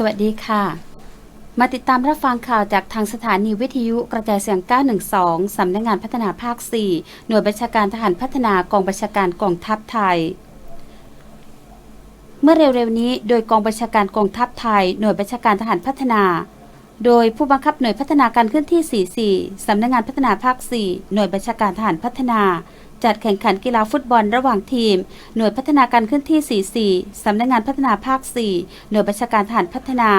สวัสดีค่ะ มาติดตามรับฟังข่าวจากทางสถานีวิทยุกระจายเสียง 912 สำนักงานพัฒนาภาค 4 หน่วยบัญชาการทหารพัฒนากองบัญชาการกองทัพไทย เมื่อเร็วๆนี้โดยกองบัญชาการกองทัพไทย หน่วยบัญชาการทหารพัฒนา โดยผู้บังคับหน่วยพัฒนาการเคลื่อนที่ 44 สำนักงานพัฒนาภาค 4 หน่วยบัญชาการทหารพัฒนา จัดแข่งขันกีฬาฟุตบอลระหว่างทีม หน่วยพัฒนาการเคลื่อนที่ 44 สำนักงานพัฒนาภาค 4 หน่วยบัญชาการทหารพัฒนา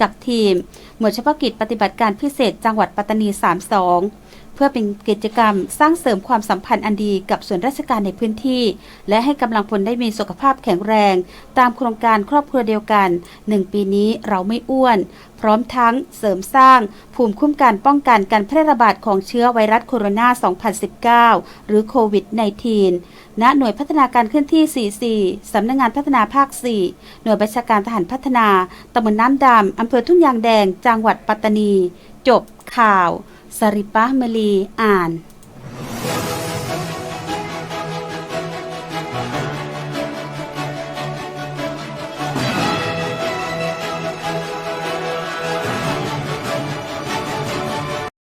กับทีม หมวดเฉพาะกิจปฏิบัติการพิเศษจังหวัดปัตตานี 32 เพื่อเป็นกิจกรรมสร้างเสริมความสัมพันธ์อันดีกับส่วนราชการในพื้นที่ และให้กำลังพลได้มีสุขภาพแข็งแรง ตามโครงการครอบครัวเดียวกัน 1 ปีนี้เราไม่อ้วน พร้อมทั้งเสริมสร้าง ภูมิคุ้มกันป้องกันการแพร่ระบาดของเชื้อไวรัสโคโรนา 2019 หรือโควิด -19 ณหน่วยพัฒนาการเคลื่อนที่ 44 สำนักงานพัฒนาภาค 4 หน่วยบัญชาการทหารพัฒนาตำบลน้ำดำอำเภอทุ่งยางแดง จังหวัดปัตตานี จบข่าว สริปะมลีอ่าน